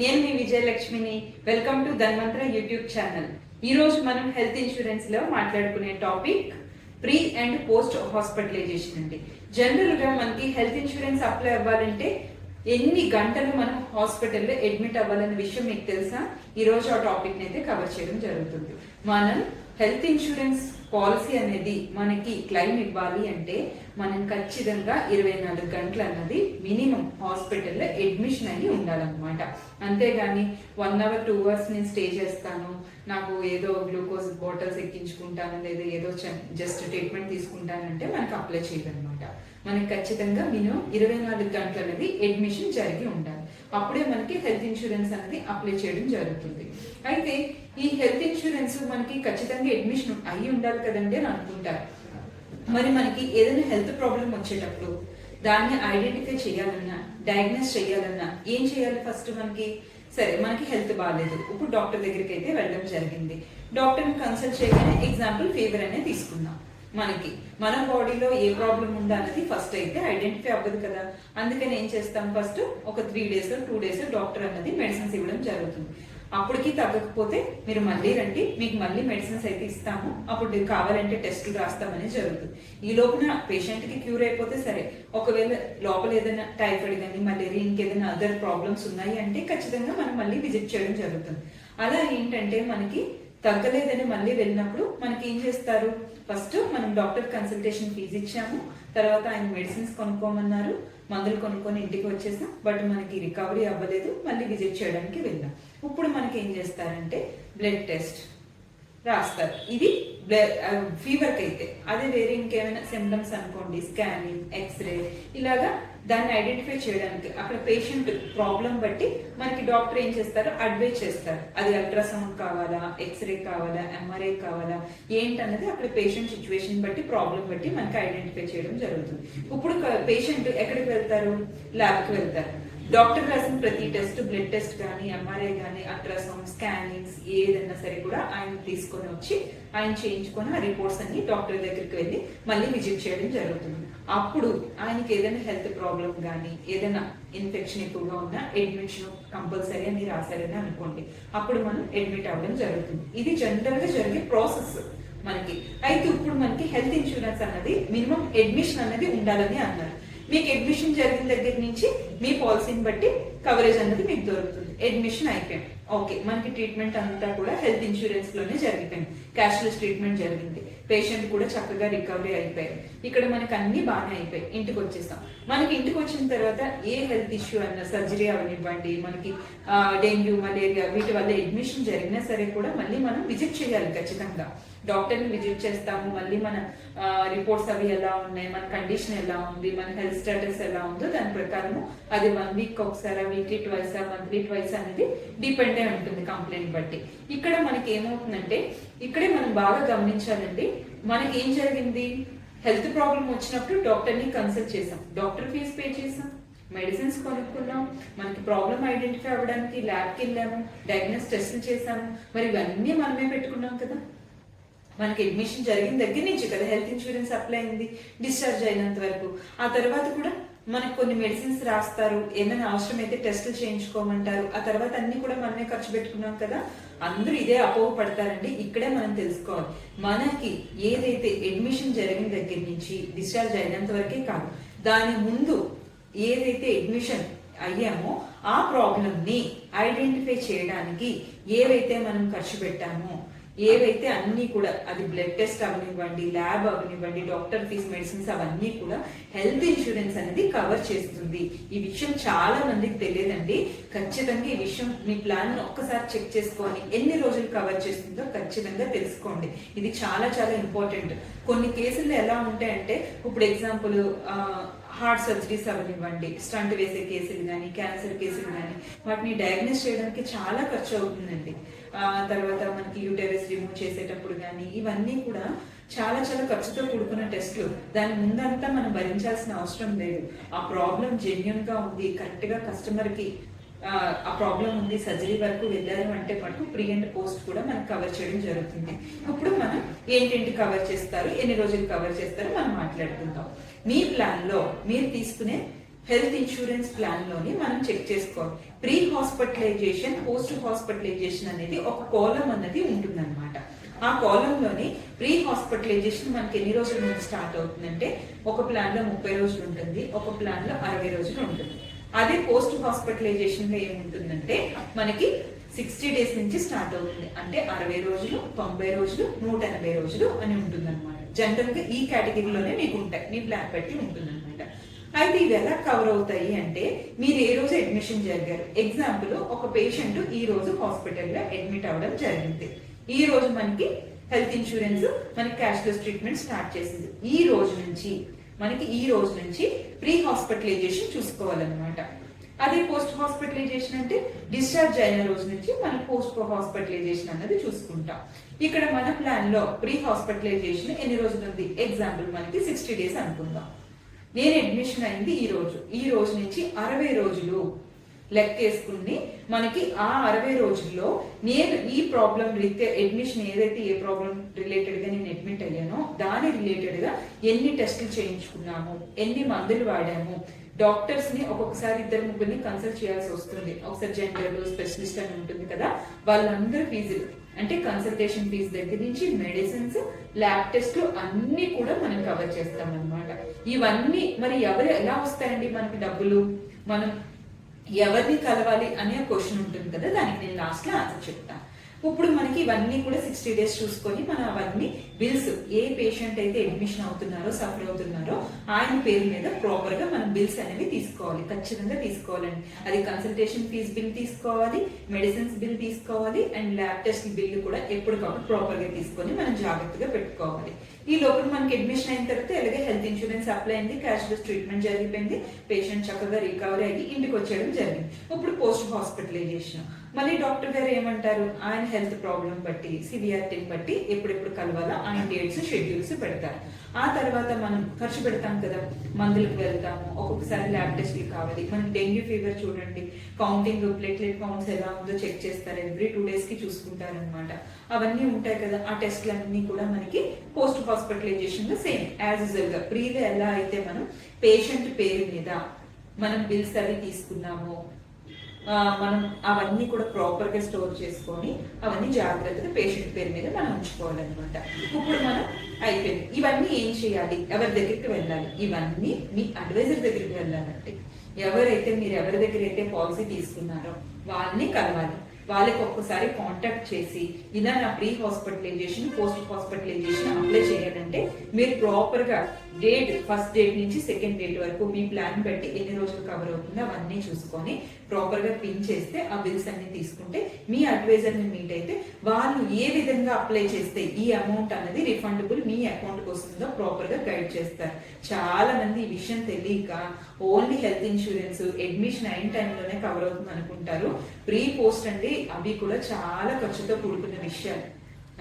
నేను మీ విజయలక్ష్మిని. Welcome to Dhanvantara YouTube channel ఈ రోజు మనం హెల్త్ ఇన్సూరెన్స్లో మాట్లాడుకునే topic pre and post hospitalization అండి. జనరల్గా మనకి హెల్త్ ఇన్సూరెన్స్ అప్లై అవ్వాలంటే ఎన్ని గంటలు మనం హాస్పిటల్లో అడ్మిట్ అవ్వాలనే విషయం మీకు తెలుసా? ఈ రోజు ఆ టాపిక్ అయితే కవర్ చేయడం జరుగుతుంది. మనం హెల్త్ ఇన్సూరెన్స్ పాలసీ అనేది మనకి క్లెయిమ్ ఇవ్వాలి అంటే మనం ఖచ్చితంగా ఇరవై నాలుగు గంటలు అన్నది మినిమం హాస్పిటల్లో అడ్మిషన్ అయ్యి ఉండాలన్నమాట. అంతేగాని వన్ అవర్ టూ అవర్స్ నేను స్టే చేస్తాను నాకు ఏదో గ్లూకోజ్ బాటిల్స్ ఎక్కించుకుంటాను లేదా ఏదో జస్ట్ ట్రీట్మెంట్ తీసుకుంటానంటే మనకి అప్లై చేయదన్నమాట మనకి ఖచ్చితంగా మినిమం ఇరవై నాలుగు గంటలు అనేది అడ్మిషన్ జరిగి ఉండాలి. అప్పుడే మనకి హెల్త్ ఇన్సూరెన్స్ అనేది అప్లై చేయడం జరుగుతుంది. అయితే ఈ హెల్త్ ఇన్సూరెన్స్ మనకి ఖచ్చితంగా అడ్మిషన్ అయ్యి ఉండాలి కదండి అని అనుకుంటారు. మరి మనకి ఏదైనా హెల్త్ ప్రాబ్లం వచ్చేటప్పుడు దాన్ని ఐడెంటిఫై చేయాలన్నా డయాగ్నోస్ చేయాలన్నా ఏం చేయాలి ఫస్ట్ మనకి? సరే మనకి హెల్త్ బాగాలేదు ఇప్పుడు డాక్టర్ దగ్గరికి అయితే వెళ్ళడం జరిగింది. డాక్టర్ని కన్సల్ట్ చేయగానే ఎగ్జాంపుల్ ఫీవర్ అనేది తీసుకుందాం. మనకి మన బాడీలో ఏ ప్రాబ్లం ఉందా అనేది ఫస్ట్ అయితే ఐడెంటిఫై అవ్వదు కదా. అందుకని ఏం చేస్తాం? ఫస్ట్ ఒక three days two days doctor అన్నది మెడిసిన్స్ ఇవ్వడం జరుగుతుంది. అప్పటికి తగ్గకపోతే మీరు మళ్ళీ రండి మీకు మళ్ళీ మెడిసిన్స్ అయితే ఇస్తాము. అప్పుడు కావాలంటే టెస్టులు రాస్తామని జరుగుతుంది. ఈ లోపున పేషెంట్కి క్యూర్ అయిపోతే సరే ఒకవేళ లోపల ఏదైనా టైఫాయిడ్ కానీ మలేరియా ఇంకేదైనా అదర్ ప్రాబ్లమ్స్ ఉన్నాయి అంటే ఖచ్చితంగా మనం మళ్ళీ విజిట్ చేయడం జరుగుతుంది. అలా ఏంటంటే మనకి తగ్గలేదని మళ్ళీ వెళ్ళినప్పుడు మనకి ఏం చేస్తారు? ఫస్ట్ మనం డాక్టర్ కన్సల్టేషన్ ఫీజు ఇచ్చాము. తర్వాత ఆయన మెడిసిన్స్ కొనుక్కోమన్నారు. మందులు కొనుక్కొని ఇంటికి వచ్చేసాం. బట్ మనకి రికవరీ అవ్వలేదు. మళ్ళీ విజిట్ చేయడానికి వెళ్ళాం. ఇప్పుడు మనకి ఏం చేస్తారంటే బ్లడ్ టెస్ట్ రాస్తారు. ఇది ఫీవర్కి అయితే. అదే వేరే ఇంకేమైనా సిమ్టమ్స్ అనుకోండి స్కానింగ్ ఎక్స్రే ఇలాగా దాన్ని ఐడెంటిఫై చేయడానికి అక్కడ పేషెంట్ ప్రాబ్లం బట్టి మనకి డాక్టర్ ఏం చేస్తారు అడ్వైజ్ చేస్తారు. అది అల్ట్రాసౌండ్ కావాలా ఎక్స్రే కావాలా ఎంఆర్ఐ కావాలా ఏంటన్నది అక్కడ పేషెంట్ సిచ్యువేషన్ బట్టి ప్రాబ్లం బట్టి మనకి ఐడెంటిఫై చేయడం జరుగుతుంది. ఇప్పుడు పేషెంట్ ఎక్కడికి వెళ్తారు? ల్యాబ్కి వెళ్తారు. డాక్టర్ రాసిన ప్రతి టెస్ట్ బ్లడ్ టెస్ట్ కానీ ఎంఆర్ఐ కానీ అల్ట్రాసౌండ్ స్కానింగ్స్ ఏదైనా సరే కూడా ఆయన తీసుకొని వచ్చి ఆయన చేయించుకొని ఆ రిపోర్ట్స్ అన్ని డాక్టర్ దగ్గరికి వెళ్ళి మళ్ళీ విజిట్ చేయడం జరుగుతుంది. అప్పుడు ఆయనకి ఏదైనా హెల్త్ ప్రాబ్లం కానీ ఏదైనా ఇన్ఫెక్షన్ ఎక్కువగా ఉన్నా అడ్మిషన్ కంపల్సరీ అని రాశారని అనుకోండి. అప్పుడు మనం అడ్మిట్ అవ్వడం జరుగుతుంది. ఇది జనరల్గా జరిగే ప్రాసెస్ మనకి. అయితే ఇప్పుడు మనకి హెల్త్ ఇన్సూరెన్స్ అన్నది మినిమం అడ్మిషన్ అనేది ఉండాలని అన్నారు. మీకు అడ్మిషన్ జరిగిన దగ్గర నుంచి మీ పాలసీని బట్టి కవరేజ్ అనేది మీకు దొరుకుతుంది. అడ్మిషన్ అయిపోయింది. ఓకే మనకి ట్రీట్మెంట్ అంతా కూడా హెల్త్ ఇన్సూరెన్స్లోనే జరిగిపోయింది. క్యాష్లెస్ ట్రీట్మెంట్ జరిగింది. పేషెంట్ కూడా చక్కగా రికవరీ అయిపోయారు. ఇక్కడ మనకు అన్ని బాగానే అయిపోయాయి. ఇంటికి వచ్చేసాం. మనకి ఇంటికి వచ్చిన తర్వాత ఏ హెల్త్ ఇష్యూ అన్న సర్జరీ అవనివ్వండి మనకి డెంగ్యూ మలేరియా వీటి వల్ల అడ్మిషన్ జరిగినా సరే కూడా మళ్ళీ మనం విజిట్ చేయాలి ఖచ్చితంగా. డాక్టర్ని విజిట్ చేస్తాము. మళ్ళీ మన రిపోర్ట్స్ అవి ఎలా ఉన్నాయి మన కండిషన్ ఎలా ఉంది మన హెల్త్ స్టేటస్ ఎలా ఉందో దాని ప్రకారము అది వన్ వీక్ ఒకసారి వీక్లీ ట్వైస్ మంత్లీ ట్వైస్ అనేది డిపెండ్ అయి ఉంటుంది కంప్లైంట్ బట్టి. ఇక్కడ మనకి ఏమవుతుందంటే ఇక్కడే మనం బాగా గమనించాలండి మనకి ఏం జరిగింది? హెల్త్ ప్రాబ్లం వచ్చినప్పుడు డాక్టర్ని కన్సల్ట్ చేసాం డాక్టర్ ఫీజు పే చేసాం మెడిసిన్స్ కొనుక్కున్నాం. మనకి ప్రాబ్లం ఐడెంటిఫై అవ్వడానికి ల్యాబ్కి వెళ్ళాము. డయాగ్నోస్ టెస్ట్లు చేసాము మరి ఇవన్నీ మనమే పెట్టుకున్నాం కదా. మనకి అడ్మిషన్ జరిగిన దగ్గర నుంచి కదా హెల్త్ ఇన్సూరెన్స్ అప్లై అయింది డిశ్చార్జ్ అయినంత వరకు. ఆ తర్వాత కూడా మనకు కొన్ని మెడిసిన్స్ రాస్తారు ఏమైనా అయితే టెస్టులు చేయించుకోమంటారు. ఆ తర్వాత అన్ని కూడా మనమే ఖర్చు పెట్టుకున్నాం కదా అందరూ ఇదే అపోహ పడతారండి. ఇక్కడే మనం తెలుసుకోవాలి. మనకి ఏదైతే అడ్మిషన్ జరిగిన దగ్గర నుంచి డిశ్చార్జ్ అయినంత వరకే కాదు దాని ముందు ఏదైతే అడ్మిషన్ అయ్యామో ఆ ప్రాబ్లమ్ని ఐడెంటిఫై చేయడానికి ఏవైతే మనం ఖర్చు పెట్టామో ఏవైతే అన్నీ కూడా అది బ్లడ్ టెస్ట్ అవనివ్వండి ల్యాబ్ అవనివ్వండి డాక్టర్ ఫీస్ మెడిసిన్స్ అవన్నీ కూడా హెల్త్ ఇన్సూరెన్స్ అనేది కవర్ చేస్తుంది. ఈ విషయం చాలా మందికి తెలియదండి. ఖచ్చితంగా ఈ విషయం మీ ప్లాన్ ఒక్కసారి చెక్ చేసుకొని ఎన్ని రోజులు కవర్ చేస్తుందో ఖచ్చితంగా తెలుసుకోండి. ఇది చాలా చాలా ఇంపార్టెంట్ కొన్ని కేసులు ఎలా ఉంటాయంటే ఇప్పుడు ఎగ్జాంపుల్ హార్ట్ సర్జరీస్ అవనివ్వండి స్టంట్ వేసే కేసులు కానీ క్యాన్సర్ కేసులు కానీ వాటిని డయాగ్నోస్ చేయడానికి చాలా ఖర్చు అవుతుందండి. తర్వాత మనకి యూటెరస్ రిమూవ్ చేసేటప్పుడు కానీ ఇవన్నీ కూడా చాలా చాలా ఖర్చుతో కూడుకున్న టెస్ట్లు దాని ముందంతా మనం భరించాల్సిన అవసరం లేదు. ఆ ప్రాబ్లం జెన్యున్గా ఉంది కరెక్ట్గా కస్టమర్కి ఆ ప్రాబ్లం ఉంది సర్జరీ వరకు వెళ్ళారు అంటే మటుకు ప్రీ అండ్ పోస్ట్ కూడా మనకు కవర్ చేయడం జరుగుతుంది. ఇప్పుడు మనం ఏంటేంటి కవర్ చేస్తారు ఎన్ని రోజులు కవర్ చేస్తారో మనం మాట్లాడుకుందాం. మీ ప్లాన్లో మీరు తీసుకునే హెల్త్ ఇన్సూరెన్స్ ప్లాన్లోని మనం చెక్ చేసుకోవాలి. ప్రీ హాస్పిటలైజేషన్ పోస్ట్ హాస్పిటలైజేషన్ అనేది ఒక కోలం అన్నది ఉంటుందన్నమాట. ఆ కాలంలోని ప్రీ హాస్పిటలైజేషన్ మనకి ఎన్ని రోజుల నుంచి స్టార్ట్ అవుతుందంటే ఒక ప్లాన్లో ముప్పై రోజులు ఉంటుంది ఒక ప్లాన్లో అరవై రోజులు ఉంటుంది. అదే పోస్ట్ హాస్పిటలైజేషన్లో ఏముంటుందంటే మనకి సిక్స్టీ డేస్ నుంచి స్టార్ట్ అవుతుంది. అంటే అరవై రోజులు తొంభై రోజులు నూట ఎనభై రోజులు అని ఉంటుంది అనమాట జనరల్గా ఈ కేటగిరీలోనే మీకు ఉంటాయి. మీ ప్లాన్ బట్టి ఉంటుందన్నమాట. అయితే ఇవి ఎలా కవర్ అవుతాయి అంటే మీరు ఏ రోజు అడ్మిషన్ జరిగారు? ఎగ్జాంపుల్ ఒక పేషెంట్ ఈ రోజు హాస్పిటల్లో అడ్మిట్ అవ్వడం జరిగింది. ఈ రోజు మనకి హెల్త్ ఇన్సూరెన్స్ మనకి క్యాష్లెస్ ట్రీట్మెంట్ స్టార్ట్ చేసింది. ఈ రోజు నుంచి మనకి ఈ రోజు నుంచి ప్రీ హాస్పిటలైజేషన్ చూసుకోవాలన్నమాట. అదే పోస్ట్ హాస్పిటలైజేషన్ అంటే డిశ్చార్జ్ అయిన రోజు నుంచి మనం పోస్ట్ హాస్పిటలైజేషన్ అన్నది చూసుకుంటాం. ఇక్కడ మన ప్లాన్లో ప్రీ హాస్పిటలైజేషన్ ఎన్ని రోజులు ఉంది? ఎగ్జాంపుల్ మనకి సిక్స్టీ డేస్ అనుకుందాం. నేను అడ్మిషన్ అయింది ఈ రోజు. ఈ రోజు నుంచి అరవై రోజులు లెక్కేసుకుని మనకి ఆ అరవై రోజుల్లో నేను ఈ ప్రాబ్లం రీత్యా అడ్మిషన్ ఏదైతే ఏ ప్రాబ్లం రిలేటెడ్గా నేను అడ్మిట్ అయ్యానో దాని రిలేటెడ్గా ఎన్ని టెస్టులు చేయించుకున్నాము ఎన్ని మందులు వాడాము డాక్టర్స్ని ఒక్కొక్కసారి ఇద్దరు ముగ్గురిని కన్సల్ట్ చేయాల్సి వస్తుంది. ఒకసారి జనరల్ స్పెషలిస్ట్ అని ఉంటుంది కదా వాళ్ళందరూ ఫీజులు అంటే కన్సల్టేషన్ ఫీజు దగ్గర నుంచి మెడిసిన్స్ ల్యాబ్ టెస్ట్లు అన్ని కూడా మనం కవర్ చేస్తాం అనమాట ఇవన్నీ మరి ఎవరు ఎలా వస్తాయండి మనకి డబ్బులు? మనం ఎవరిని కలవాలి అనే క్వశ్చన్ ఉంటుంది కదా దానికి నేను లాస్ట్లో ఆన్సర్ చెప్తాను ఇప్పుడు మనకి ఇవన్నీ కూడా సిక్స్టీ డేస్ చూసుకొని మనం అవన్నీ బిల్స్ ఏ పేషెంట్ అయితే అడ్మిషన్ అవుతున్నారో సఫర్ అవుతున్నారో ఆయన పేరు మీద ప్రాపర్గా మనం బిల్స్ అనేవి తీసుకోవాలి. ఖచ్చితంగా తీసుకోవాలండి. అది కన్సల్టేషన్ ఫీజ్ బిల్ తీసుకోవాలి మెడిసిన్స్ బిల్ తీసుకోవాలి అండ్ ల్యాబ్ టెస్ట్ బిల్ కూడా ఎప్పటికప్పుడు ప్రాపర్గా తీసుకొని మనం జాగ్రత్తగా పెట్టుకోవాలి. ఈ లోపల మనకి అడ్మిషన్ అయిన తర్వాత అలాగే హెల్త్ ఇన్సూరెన్స్ అప్లై అయింది క్యాష్లెస్ ట్రీట్మెంట్ జరిగిపోయింది పేషెంట్ చక్కగా రికవరీ అయ్యి ఇంటికి వచ్చేయడం జరిగింది. ఇప్పుడు పోస్ట్ హాస్పిటలైజేషన్ మళ్ళీ డాక్టర్ గారు ఏమంటారు? ఆయన హెల్త్ ప్రాబ్లం బట్టి సివియారిటీని బట్టి ఎప్పుడెప్పుడు కలవాలో? ఆయన డేట్స్ షెడ్యూల్స్ పెడతారు. ఆ తర్వాత మనం ఖర్చు పెడతాం కదా మందులకు వెళ్తాము ఒక్కొక్కసారి ల్యాబ్ టెస్ట్లు కావాలి. మనం డెంగ్యూ ఫీవర్ చూడండి కౌంటింగ్ ప్లేట్లెట్ కౌంట్స్ ఎలా ఉందో చెక్ చేస్తారు. ఎవ్రీ టూ డేస్కి చూసుకుంటారనమాట చూసుకుంటారు అనమాట అవన్నీ ఉంటాయి కదా ఆ టెస్ట్లన్నీ కూడా మనకి పోస్ట్ హాస్పిటలైజేషన్లో సేమ్ యాజ్ యూజువల్గా ప్రీగా ఎలా అయితే మనం పేషెంట్ పేరు మీద మనం బిల్స్ అవి తీసుకున్నామో మనం అవన్నీ కూడా ప్రాపర్గా స్టోర్ చేసుకొని అవన్నీ జాగ్రత్తగా పేషెంట్ పేరు మీద మనం ఉంచుకోవాలన్నమాట. ఇప్పుడు మనం అయిపోయింది. ఇవన్నీ ఏం చేయాలి? ఎవరి దగ్గరికి వెళ్ళాలి? ఇవన్నీ మీ అడ్వైజర్ దగ్గరికి వెళ్ళాలంటే ఎవరైతే మీరు ఎవరి దగ్గర అయితే పాలసీ తీసుకున్నారో వాళ్ళని కలవాలి. వాళ్ళకి ఒక్కసారి కాంటాక్ట్ చేసి ఇలా నా pre hospitalization post hospitalization apply చేయాలంటే మీరు ప్రాపర్గా డేట్ ఫస్ట్ డేట్ నుంచి సెకండ్ డేట్ వరకు మీ ప్లాన్ బట్టి ఎన్ని రోజులు కవర్ అవుతుందో అవన్నీ చూసుకొని ప్రాపర్గా పిన్ చేస్తే ఆ బిల్స్ అన్ని తీసుకుంటే మీ అడ్వైజర్ని మీట్ అయితే వాళ్ళు ఏ విధంగా అప్లై చేస్తే ఈ అమౌంట్ అనేది రిఫండబుల్ మీ అకౌంట్కి వస్తుందో ప్రాపర్గా గైడ్ చేస్తారు. చాలా మంది ఈ విషయం తెలియక ఓన్లీ హెల్త్ ఇన్సూరెన్స్ అడ్మిషన్ అయిన టైంలోనే కవర్ అవుతుంది అనుకుంటారు. ప్రీ పోస్ట్ అండి అవి కూడా చాలా ఖర్చుతో కూడుకున్న విషయాలు.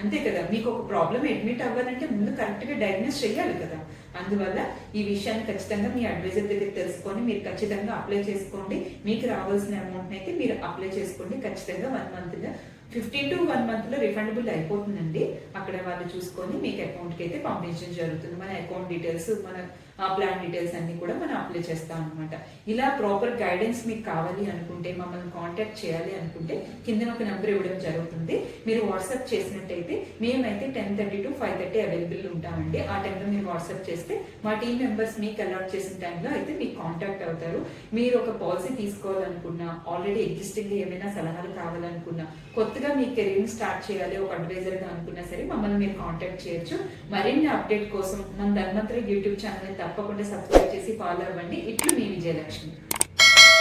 అంతే కదా? మీకు ఒక ప్రాబ్లం అడ్మిట్ అవ్వాలంటే ముందు కరెక్ట్గా డయాగ్నోస్ చేయాలి కదా? అందువల్ల ఈ విషయాన్ని ఖచ్చితంగా మీ అడ్వైజర్ దగ్గర తెలుసుకొని మీరు ఖచ్చితంగా అప్లై చేసుకోండి. మీకు రావాల్సిన అమౌంట్ని అయితే మీరు అప్లై చేసుకోండి. ఖచ్చితంగా వన్ మంత్గా ఫిఫ్టీన్ టు వన్ మంత్లో రిఫండబుల్ అయిపోతుందండి. అక్కడ వాళ్ళు చూసుకొని మీకు అకౌంట్కి అయితే పంపించడం జరుగుతుంది. మన అకౌంట్ డీటెయిల్స్ మన ఆ ప్లాన్ డీటెయిల్స్ అన్ని కూడా మనం అప్లై చేస్తాం అనమాట ఇలా ప్రాపర్ గైడెన్స్ మీకు కావాలి అనుకుంటే మమ్మల్ని కాంటాక్ట్ చేయాలి అనుకుంటే కింద ఒక నెంబర్ ఇవ్వడం జరుగుతుంది. మీరు వాట్సాప్ చేసినట్టయితే మేమైతే ten thirty to five thirty available ఉంటామండి. ఆ టైంలో మీరు వాట్సాప్ చేస్తే మా టీం మెంబర్స్ మీకు అలాట్ చేసిన టైంలో అయితే మీకు కాంటాక్ట్ అవుతారు. మీరు ఒక పాలసీ తీసుకోవాలనుకున్నా ఆల్రెడీ ఎగ్జిస్టింగ్ ఏమైనా సలహాలు కావాలనుకున్నా కొత్తగా మీ కెరీర్ స్టార్ట్ చేయాలి ఒక అడ్వైజర్గా అనుకున్నా సరే మమ్మల్ని మీరు కాంటాక్ట్ చేయొచ్చు. మరిన్ని అప్డేట్ కోసం మన ధన్వంతరి యూట్యూబ్ ఛానల్ తప్పకుండా సబ్స్క్రైబ్ చేసి ఫాలో అవ్వండి. ఇట్లు మీ విజయలక్ష్మి.